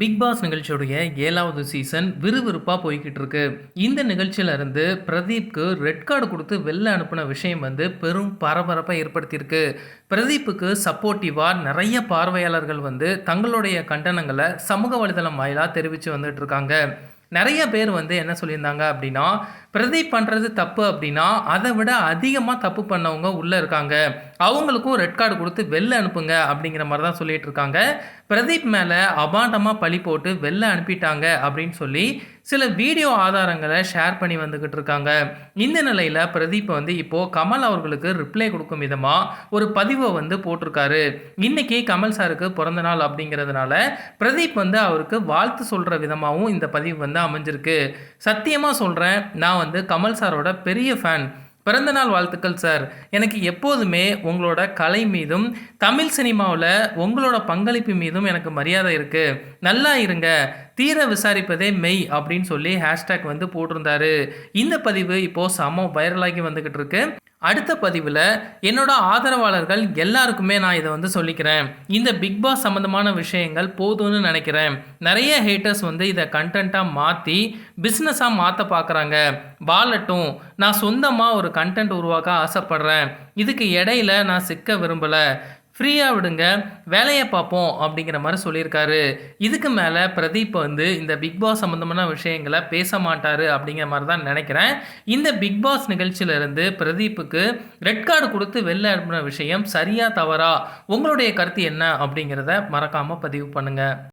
Big pass நிகழ்ச்சியுடைய ஏழாவது season விறுவிறுப்பாக போய்கிட்டு இருக்கு இந்த நிகழ்ச்சியிலேருந்து பிரதீப்க்கு ரெட் கார்டு கொடுத்து வெளில அனுப்பின விஷயம் வந்து பெரும் பரபரப்பை ஏற்படுத்தியிருக்கு. பிரதீப்புக்கு சப்போர்ட்டிவாக நிறைய பார்வையாளர்கள் வந்து தங்களுடைய கண்டனங்களை சமூக வலைதளம் வாயிலாக தெரிவித்து வந்துட்டு இருக்காங்க நிறைய பேர் வந்து என்ன சொல்லியிருந்தாங்க அப்படின்னா பிரதீப் பண்ணுறது தப்பு அப்படின்னா அதை விட அதிகமாக தப்பு பண்ணவங்க உள்ளே இருக்காங்க. அவங்களுக்கும் ரெட் கார்டு கொடுத்து வெளில அனுப்புங்க அப்படிங்கிற மாதிரி தான் சொல்லிட்டு இருக்காங்க. பிரதீப் மேலே அபாண்டமாக பழி போட்டு வெளில அனுப்பிட்டாங்க அப்படின்னு சொல்லி சில வீடியோ ஆதாரங்களை ஷேர் பண்ணி வந்துக்கிட்டு இருக்காங்க. இந்த நிலையில் பிரதீப் வந்து இப்போது கமல் அவர்களுக்கு ரிப்ளை கொடுக்கும் விதமாக ஒரு பதிவை வந்து போட்டிருக்காரு. இன்றைக்கி கமல் சாருக்கு பிறந்த நாள் அப்படிங்கிறதுனால பிரதீப் வந்து அவருக்கு வாழ்த்து சொல்கிற விதமாகவும் இந்த பதிவு வந்து அமைஞ்சிருக்கு. சத்தியமாக சொல்கிறேன் நான் வந்து கமல் சாரோட பெரிய ஃபேன் பிறந்தநாள் வாழ்த்துக்கள் சார். எனக்கு எப்போதுமே உங்களோட கலை மீதும் தமிழ் சினிமாவில் உங்களோட பங்களிப்பு மீதும் எனக்கு மரியாதை இருக்குது நல்லா இருங்க. தீர விசாரிப்பதே மெய் அப்படின்னு சொல்லி ஹேஷ்டேக் வந்து போட்டிருந்தாரு. இந்த பதிவு இப்போது செம வைரலாகி வந்துக்கிட்டு இருக்கு. அடுத்த பதிவில் என்னோட ஆதரவாளர்கள் எல்லாருக்குமே நான் இதை வந்து சொல்லிக்கிறேன். இந்த பிக் பாஸ் சம்மந்தமான விஷயங்கள் போதும்னு நினைக்கிறேன். நிறைய ஹேட்டர்ஸ் வந்து இதை கண்டென்ட்டாக மாற்றி பிஸ்னஸாக மாற்ற பார்க்குறாங்க வாழட்டும். நான் சொந்தமாக ஒரு கண்டென்ட் உருவாக்க ஆசைப்பட்றேன். இதுக்கு இடையில நான் சிக்க விரும்பலை. ஃப்ரீயாக விடுங்க வேலையை பார்ப்போம் அப்படிங்கிற மாதிரி சொல்லியிருக்காரு. இதுக்கு மேலே பிரதீப் வந்து இந்த பிக் பாஸ் சம்மந்தமான விஷயங்களை பேச மாட்டார் அப்படிங்கிற மாதிரி தான் நினைக்கிறேன். இந்த பிக் பாஸ் நிகழ்ச்சியிலிருந்து பிரதீப்புக்கு ரெட் கார்டு கொடுத்து வெளில அனுப்பின விஷயம் சரியா தவறா? உங்களுடைய கருத்து என்ன அப்படிங்கிறத மறக்காமல் பதிவு பண்ணுங்கள்